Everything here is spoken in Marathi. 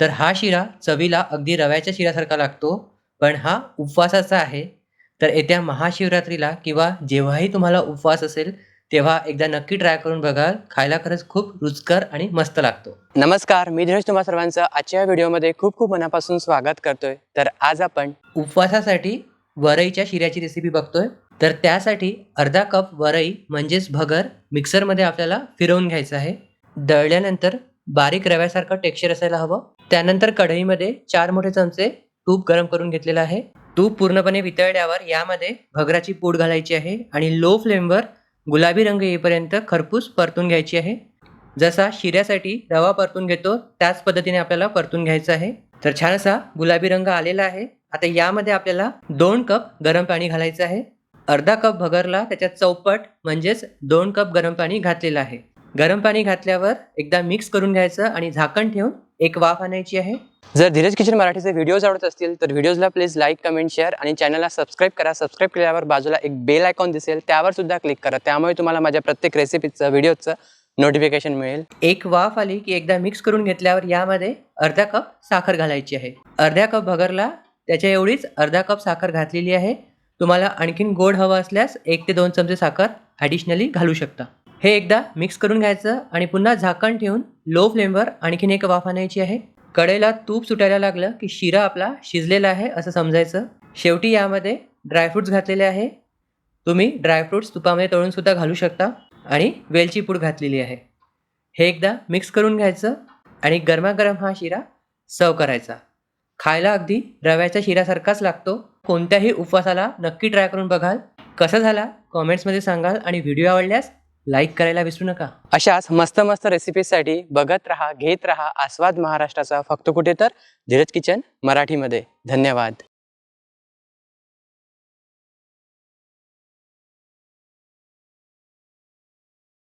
तर हा शिरा चवीला अगदी रव्याच्या शिऱ्यासारखा लागतो पण हा उपवासाचा आहे. तर येत्या महाशिवरात्रीला किंवा जेव्हाही तुम्हाला उपवास असेल तेव्हा एकदा नक्की ट्राय करून बघा खायला खरंच खूप रुचकर आणि मस्त लागतो. नमस्कार मी धीरज तुम्हा सर्वांचं आजच्या व्हिडिओमध्ये खूप खूप मनापासून स्वागत करतोय. तर आज आपण उपवासासाठी वरईच्या शिऱ्याची रेसिपी बघतोय. तर त्यासाठी अर्धा कप वरई म्हणजेच भगर मिक्सरमध्ये आपल्याला फिरवून घ्यायचं आहे. दळल्यानंतर बारीक रव्यासारखं टेक्स्चर असायला हवं. त्यानंतर कढईमध्ये चार मोठे चमचे तूप गरम करून घेतलेलं आहे. तूप पूर्णपणे वितळल्यावर यामध्ये भगराची पूड घालायची आहे आणि लो फ्लेमवर गुलाबी रंग येईपर्यंत खरपूस परतून घ्यायची आहे. जसा शिऱ्यासाठी रवा परतून घेतो त्याच पद्धतीने आपल्याला परतून घ्यायचं आहे. तर छान असा गुलाबी रंग आलेला आहे. आता यामध्ये आपल्याला दोन कप गरम पाणी घालायचं आहे. अर्धा कप भगरला त्याच्यात चौपट म्हणजेच दोन कप गरम पाणी घातलेलं आहे. गरम पाणी घातल्यावर एकदा मिक्स करून घ्यायचं आणि झाकण ठेवून एक वाफ आणायची आहे. जर धीरज किचन मराठीचे व्हिडिओज आवडत असतील तर व्हिडिओजला प्लीज लाईक कमेंट शेअर आणि चॅनलला सबस्क्राईब करा. सबस्क्राईब केल्यावर बाजूला एक बेल आयकॉन दिसेल. त्यावर सुद्धा क्लिक करा. त्यामुळे तुम्हाला माझ्या प्रत्येक रेसिपीचं व्हिडिओचं नोटिफिकेशन मिळेल. एक वाफ आली की एकदा मिक्स करून घेतल्यावर यामध्ये अर्धा कप साखर घालायची आहे. अर्ध्या कप भगरला त्याच्या एवढीच अर्धा कप साखर घातलेली आहे. तुम्हाला आणखीन गोड हवं असल्यास एक ते दोन चमचे साखर ॲडिशनली घालू शकता. हे एकदा मिक्स करून घ्यायचं आणि पुन्हा झाकण ठेवून लो फ्लेमवर आणखीन एक वाफ आणायची आहे. कढईला तूप सुटायला लागलं की शिरा आपला शिजलेला आहे असं समजायचं. शेवटी यामध्ये ड्रायफ्रूट्स घातलेले आहे. तुम्ही ड्रायफ्रूट्स तुपामध्ये तळूनसुद्धा घालू शकता आणि वेलची पूड घातलेली आहे. हे एकदा मिक्स करून घ्यायचं आणि गरमागरम हा शिरा सर्व करायचा. खायला अगदी रव्याच्या शिऱ्यासारखाच लागतो. कोणत्याही उपवासाला नक्की ट्राय करून बघाल. कसा झाला? कॉमेंट्समध्ये सांगाल आणि व्हिडिओ आवडल्यास लाईक करायला विसरू नका. अशाच मस्त मस्त रेसिपीजसाठी बघत राहा घेत राहा आस्वाद महाराष्ट्राचा फक्त कुठे तर धीरज किचन मराठीमध्ये. धन्यवाद.